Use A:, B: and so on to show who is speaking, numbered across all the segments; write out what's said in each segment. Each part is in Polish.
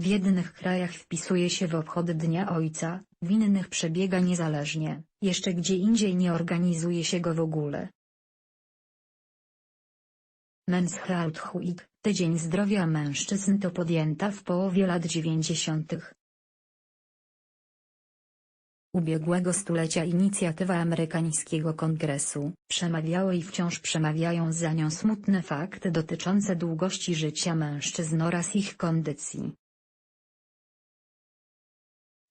A: W jednych krajach wpisuje się w obchody Dnia Ojca, w innych przebiega niezależnie, jeszcze gdzie indziej nie organizuje się go w ogóle. Men's Health Week, Tydzień Zdrowia Mężczyzn to podjęta w połowie lat 90. ubiegłego stulecia inicjatywa amerykańskiego kongresu, przemawiały i wciąż przemawiają za nią smutne fakty dotyczące długości życia mężczyzn oraz ich kondycji.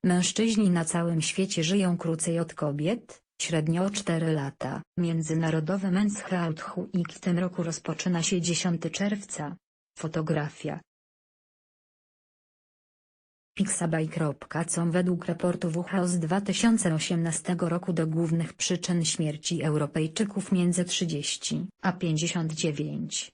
A: Mężczyźni na całym świecie żyją krócej od kobiet, średnio o 4 lata. Międzynarodowy Men's Health Week w tym roku rozpoczyna się 10 czerwca. Fotografia Pixabay.com według raportu WHO z 2018 roku do głównych przyczyn śmierci Europejczyków między 30 a 59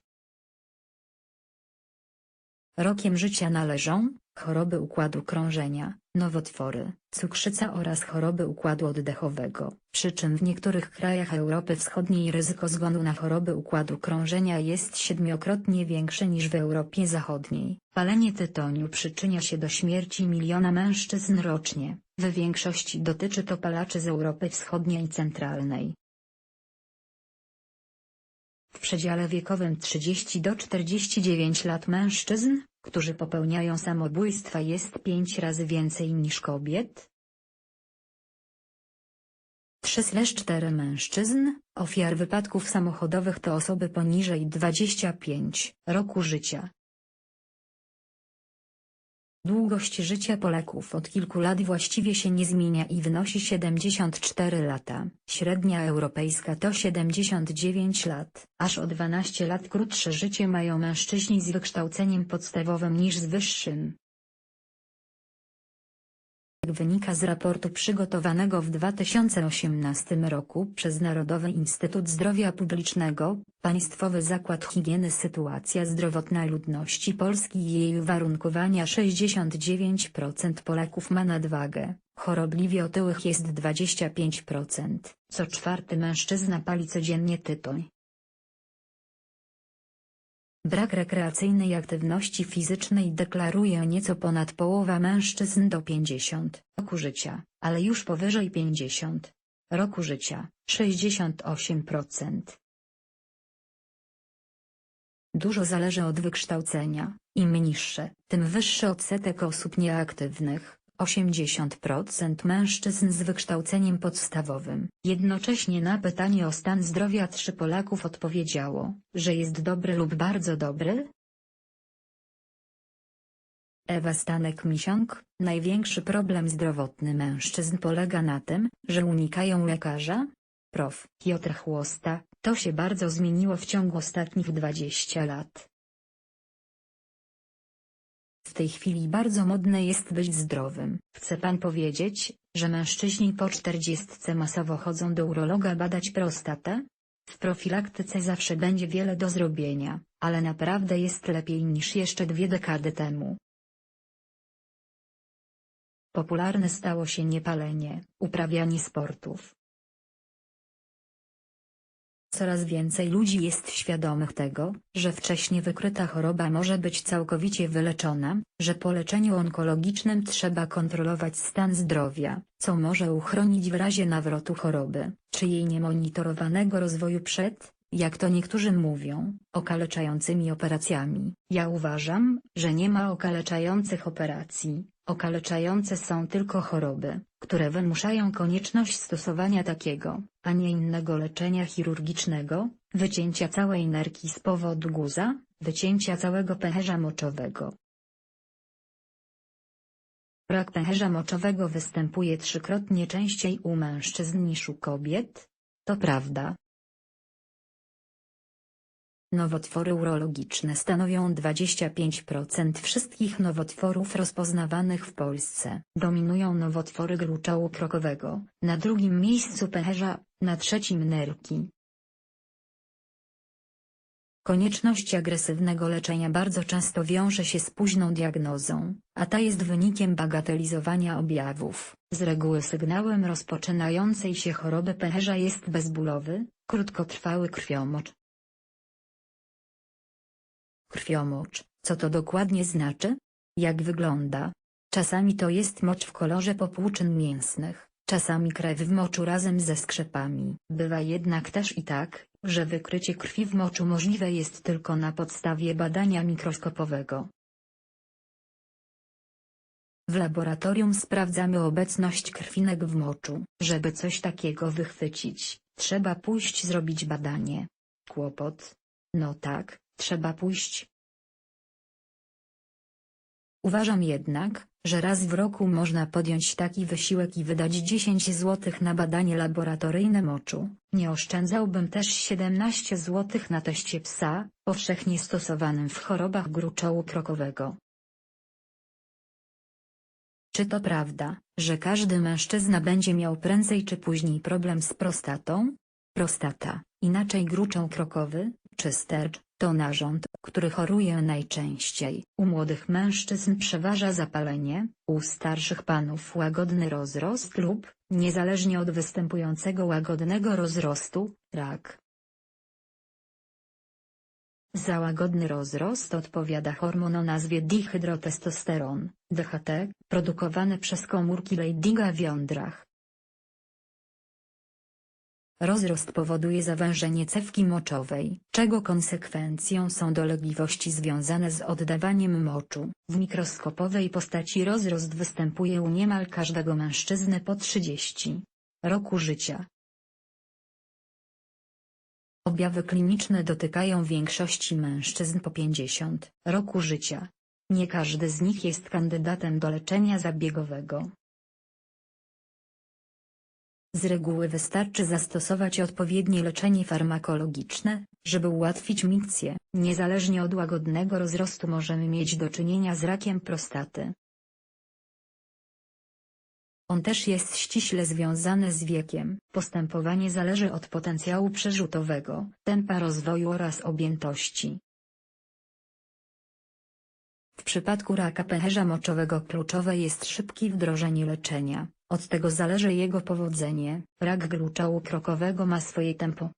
A: rokiem życia należą choroby układu krążenia, nowotwory, cukrzyca oraz choroby układu oddechowego, przy czym w niektórych krajach Europy Wschodniej ryzyko zgonu na choroby układu krążenia jest siedmiokrotnie większe niż w Europie Zachodniej. Palenie tytoniu przyczynia się do śmierci miliona mężczyzn rocznie, w większości dotyczy to palaczy z Europy Wschodniej i Centralnej. W przedziale wiekowym 30 do 49 lat mężczyzn, którzy popełniają samobójstwa jest 5 razy więcej niż kobiet. 3-4 mężczyzn, ofiar wypadków samochodowych to osoby poniżej 25 roku życia. Długość życia Polaków od kilku lat właściwie się nie zmienia i wynosi 74 lata. Średnia europejska to 79 lat. Aż o 12 lat krótsze życie mają mężczyźni z wykształceniem podstawowym niż z wyższym. Jak wynika z raportu przygotowanego w 2018 roku przez Narodowy Instytut Zdrowia Publicznego, Państwowy Zakład Higieny Sytuacja zdrowotna ludności Polski i jej uwarunkowania 69% Polaków ma nadwagę, chorobliwie otyłych jest 25%, co czwarty mężczyzna pali codziennie tytoń. Brak rekreacyjnej aktywności fizycznej deklaruje nieco ponad połowa mężczyzn do 50 roku życia, ale już powyżej 50 roku życia 68%. Dużo zależy od wykształcenia, im niższe, tym wyższy odsetek osób nieaktywnych, 80% mężczyzn z wykształceniem podstawowym. Jednocześnie na pytanie o stan zdrowia 3 Polaków odpowiedziało, że jest dobry lub bardzo dobry. Ewa Stanek-Misiąg, największy problem zdrowotny mężczyzn polega na tym, że unikają lekarza? Prof. Piotr Chłosta, to się bardzo zmieniło w ciągu ostatnich 20 lat. W tej chwili bardzo modne jest być zdrowym. Chce pan powiedzieć, że mężczyźni po czterdziestce masowo chodzą do urologa badać prostatę? W profilaktyce zawsze będzie wiele do zrobienia, ale naprawdę jest lepiej niż jeszcze dwie dekady temu. Popularne stało się niepalenie, uprawianie sportów, Coraz więcej ludzi jest świadomych tego, że wcześnie wykryta choroba może być całkowicie wyleczona, że po leczeniu onkologicznym trzeba kontrolować stan zdrowia, co może uchronić w razie nawrotu choroby, czy jej niemonitorowanego rozwoju przed, jak to niektórzy mówią, okaleczającymi operacjami. Ja uważam, że nie ma okaleczających operacji, okaleczające są tylko choroby, które wymuszają konieczność stosowania takiego, a nie innego leczenia chirurgicznego, wycięcia całej nerki z powodu guza, wycięcia całego pęcherza moczowego. Rak pęcherza moczowego występuje trzykrotnie częściej u mężczyzn niż u kobiet? To prawda. Nowotwory urologiczne stanowią 25% wszystkich nowotworów rozpoznawanych w Polsce. Dominują nowotwory gruczołu krokowego, na drugim miejscu pęcherza, na trzecim nerki. Konieczność agresywnego leczenia bardzo często wiąże się z późną diagnozą, a ta jest wynikiem bagatelizowania objawów. Z reguły sygnałem rozpoczynającej się choroby pęcherza jest bezbólowy, krótkotrwały krwiomocz, Krwiomocz, co to dokładnie znaczy? Jak wygląda? Czasami to jest mocz w kolorze popłuczyn mięsnych, czasami krew w moczu razem ze skrzepami. Bywa jednak też i tak, że wykrycie krwi w moczu możliwe jest tylko na podstawie badania mikroskopowego. W laboratorium sprawdzamy obecność krwinek w moczu. Żeby coś takiego wychwycić, trzeba pójść zrobić badanie. Kłopot? No tak, trzeba pójść. Uważam jednak, że raz w roku można podjąć taki wysiłek i wydać 10 zł na badanie laboratoryjne moczu. Nie oszczędzałbym też 17 zł na teście psa, powszechnie stosowanym w chorobach gruczołu krokowego. Czy to prawda, że każdy mężczyzna będzie miał prędzej czy później problem z prostatą? Prostata, inaczej gruczoł krokowy, czy stercz, to narząd, który choruje najczęściej. U młodych mężczyzn przeważa zapalenie, u starszych panów łagodny rozrost lub, niezależnie od występującego łagodnego rozrostu, rak. Za łagodny rozrost odpowiada hormon o nazwie dihydrotestosteron, DHT, produkowany przez komórki Leydiga w jądrach. Rozrost powoduje zawężenie cewki moczowej, czego konsekwencją są dolegliwości związane z oddawaniem moczu. W mikroskopowej postaci rozrost występuje u niemal każdego mężczyzny po 30 roku życia. Objawy kliniczne dotykają większości mężczyzn po 50 roku życia. Nie każdy z nich jest kandydatem do leczenia zabiegowego. Z reguły wystarczy zastosować odpowiednie leczenie farmakologiczne, żeby ułatwić mikcję. Niezależnie od łagodnego rozrostu możemy mieć do czynienia z rakiem prostaty. On też jest ściśle związany z wiekiem. Postępowanie zależy od potencjału przerzutowego, tempa rozwoju oraz objętości. W przypadku raka pęcherza moczowego kluczowe jest szybkie wdrożenie leczenia, od tego zależy jego powodzenie. Rak gruczołu krokowego ma swoje tempo.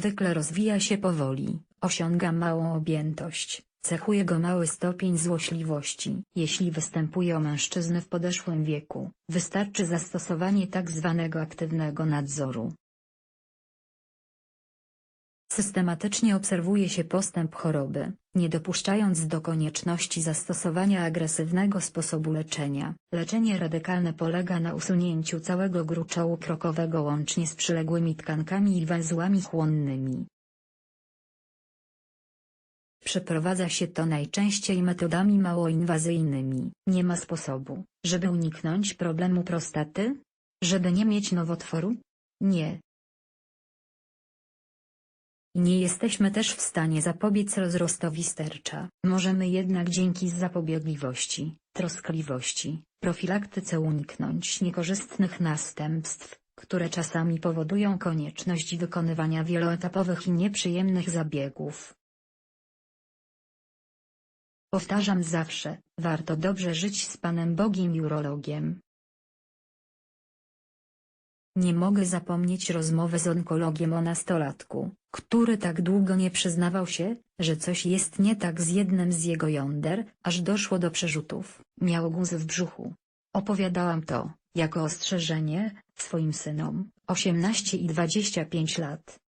A: Zwykle rozwija się powoli, osiąga małą objętość, cechuje go mały stopień złośliwości. Jeśli występuje u mężczyzny w podeszłym wieku, wystarczy zastosowanie tzw. aktywnego nadzoru. Systematycznie obserwuje się postęp choroby, nie dopuszczając do konieczności zastosowania agresywnego sposobu leczenia. Leczenie radykalne polega na usunięciu całego gruczołu krokowego łącznie z przyległymi tkankami i węzłami chłonnymi. Przeprowadza się to najczęściej metodami małoinwazyjnymi. Nie ma sposobu, żeby uniknąć problemu prostaty? Żeby nie mieć nowotworu? Nie. Nie jesteśmy też w stanie zapobiec rozrostowi stercza. Możemy jednak dzięki zapobiegliwości, troskliwości, profilaktyce uniknąć niekorzystnych następstw, które czasami powodują konieczność wykonywania wieloetapowych i nieprzyjemnych zabiegów. Powtarzam zawsze, warto dobrze żyć z Panem Bogiem i urologiem. Nie mogę zapomnieć rozmowy z onkologiem o nastolatku, który tak długo nie przyznawał się, że coś jest nie tak z jednym z jego jąder, aż doszło do przerzutów. Miał guz w brzuchu. Opowiadałam to, jako ostrzeżenie, swoim synom, 18 i 25 lat.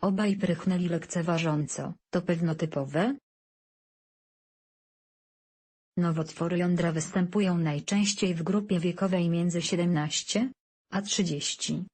A: Obaj prychnęli lekceważąco, to pewno typowe? Nowotwory jądra występują najczęściej w grupie wiekowej między 17 a 30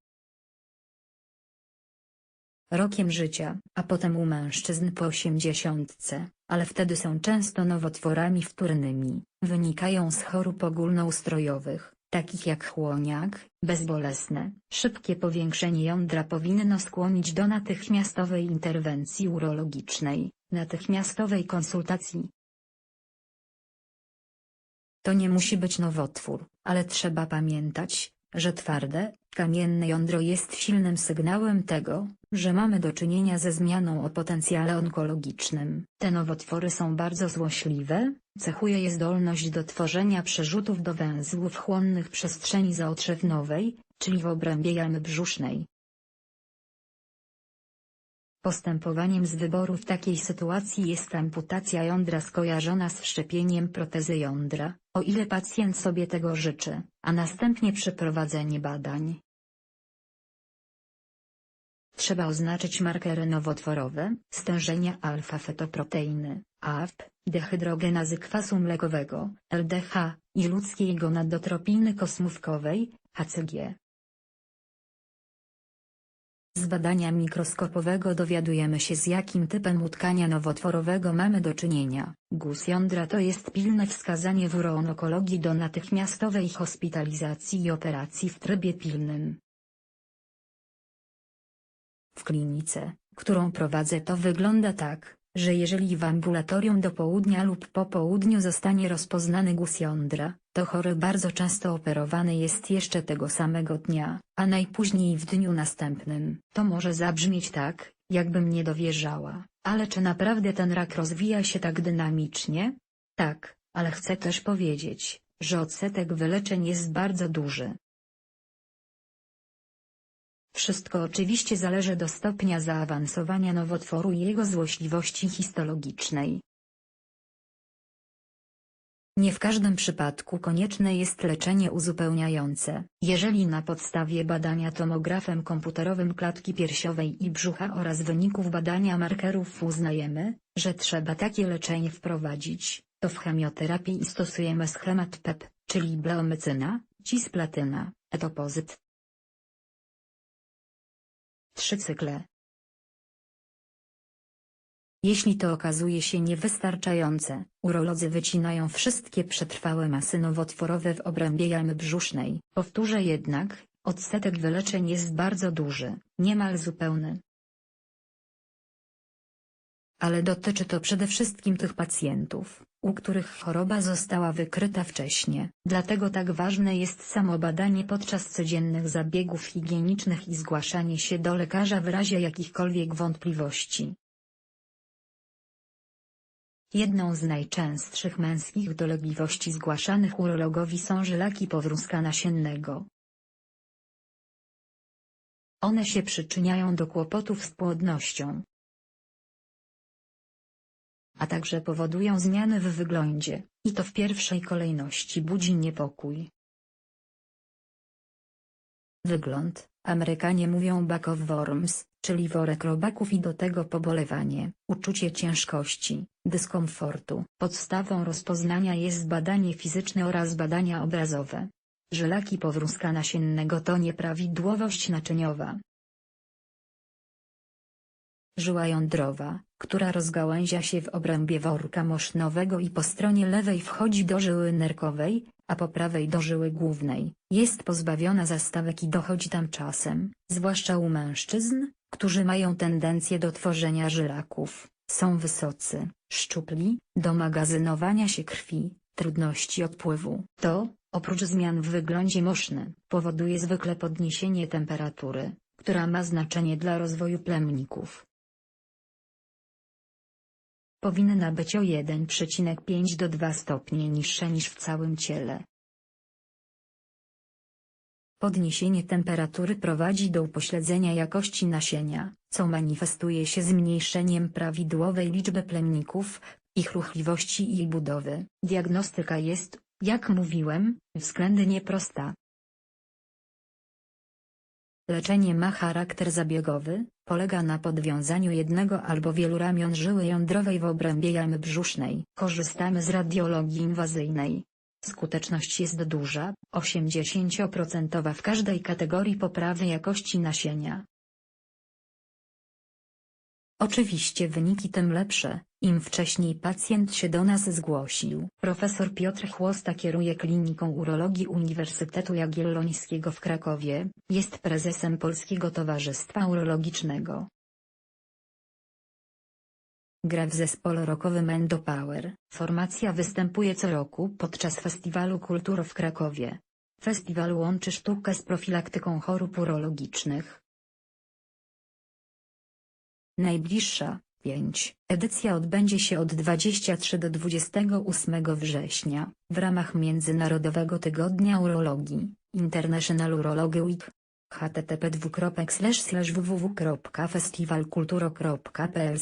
A: rokiem życia, a potem u mężczyzn po osiemdziesiątce, ale wtedy są często nowotworami wtórnymi, wynikają z chorób ogólnoustrojowych, takich jak chłoniak, bezbolesne. Szybkie powiększenie jądra powinno skłonić do natychmiastowej interwencji urologicznej, natychmiastowej konsultacji. To nie musi być nowotwór, ale trzeba pamiętać, że twarde, kamienne jądro jest silnym sygnałem tego, że mamy do czynienia ze zmianą o potencjale onkologicznym. Te nowotwory są bardzo złośliwe, cechuje je zdolność do tworzenia przerzutów do węzłów chłonnych przestrzeni zaotrzewnowej, czyli w obrębie jamy brzusznej. Postępowaniem z wyboru w takiej sytuacji jest amputacja jądra skojarzona z wszczepieniem protezy jądra, o ile pacjent sobie tego życzy, a następnie przeprowadzenie badań. Trzeba oznaczyć markery nowotworowe, stężenia alfa-fetoproteiny, AFP, dehydrogenazy kwasu mlekowego, LDH, i ludzkiej gonadotropiny kosmówkowej, HCG. Z badania mikroskopowego dowiadujemy się z jakim typem utkania nowotworowego mamy do czynienia. Guz jądra to jest pilne wskazanie w uroonkologii do natychmiastowej hospitalizacji i operacji w trybie pilnym. W klinice, którą prowadzę to wygląda tak, że jeżeli w ambulatorium do południa lub po południu zostanie rozpoznany guz jądra, to chory bardzo często operowany jest jeszcze tego samego dnia, a najpóźniej w dniu następnym. To może zabrzmieć tak, jakbym nie dowierzała, ale czy naprawdę ten rak rozwija się tak dynamicznie? Tak, ale chcę też powiedzieć, że odsetek wyleczeń jest bardzo duży. Wszystko oczywiście zależy do stopnia zaawansowania nowotworu i jego złośliwości histologicznej. Nie w każdym przypadku konieczne jest leczenie uzupełniające. Jeżeli na podstawie badania tomografem komputerowym klatki piersiowej i brzucha oraz wyników badania markerów uznajemy, że trzeba takie leczenie wprowadzić, to w chemioterapii stosujemy schemat PEP, czyli bleomycyna, cisplatyna, etopozyt, Trzy cykle. Jeśli to okazuje się niewystarczające, urolodzy wycinają wszystkie przetrwałe masy nowotworowe w obrębie jamy brzusznej. Powtórzę jednak, odsetek wyleczeń jest bardzo duży, niemal zupełny. Ale dotyczy to przede wszystkim tych pacjentów, u których choroba została wykryta wcześniej. Dlatego tak ważne jest samobadanie podczas codziennych zabiegów higienicznych i zgłaszanie się do lekarza w razie jakichkolwiek wątpliwości. Jedną z najczęstszych męskich dolegliwości zgłaszanych urologowi są żylaki powrózka nasiennego. One się przyczyniają do kłopotów z płodnością, a także powodują zmiany w wyglądzie, i to w pierwszej kolejności budzi niepokój. Wygląd, Amerykanie mówią back of worms, czyli worek robaków i do tego pobolewanie, uczucie ciężkości, dyskomfortu. Podstawą rozpoznania jest badanie fizyczne oraz badania obrazowe. Żylaki powrózka nasiennego to nieprawidłowość naczyniowa, Żyła jądrowa, która rozgałęzia się w obrębie worka mosznowego i po stronie lewej wchodzi do żyły nerkowej, a po prawej do żyły głównej, jest pozbawiona zastawek i dochodzi tam czasem, zwłaszcza u mężczyzn, którzy mają tendencję do tworzenia żylaków, są wysocy, szczupli, do magazynowania się krwi, trudności odpływu. To, oprócz zmian w wyglądzie moszny, powoduje zwykle podniesienie temperatury, która ma znaczenie dla rozwoju plemników powinna być o 1,5 do 2 stopnie niższa niż w całym ciele. Podniesienie temperatury prowadzi do upośledzenia jakości nasienia, co manifestuje się zmniejszeniem prawidłowej liczby plemników, ich ruchliwości i budowy. Diagnostyka jest, jak mówiłem, względnie prosta. Leczenie ma charakter zabiegowy, polega na podwiązaniu jednego albo wielu ramion żyły jądrowej w obrębie jamy brzusznej. Korzystamy z radiologii inwazyjnej. Skuteczność jest duża, 80% w każdej kategorii poprawy jakości nasienia. Oczywiście wyniki tym lepsze, im wcześniej pacjent się do nas zgłosił. Profesor Piotr Chłosta kieruje kliniką urologii Uniwersytetu Jagiellońskiego w Krakowie, jest prezesem Polskiego Towarzystwa Urologicznego. Gra w zespole rockowym Endopower. Formacja występuje co roku podczas Festiwalu Kultur w Krakowie. Festiwal łączy sztukę z profilaktyką chorób urologicznych. Najbliższa, 5. Edycja odbędzie się od 23 do 28 września, w ramach Międzynarodowego Tygodnia Urologii, International Urology Week. http www.festiwalkulturo.pl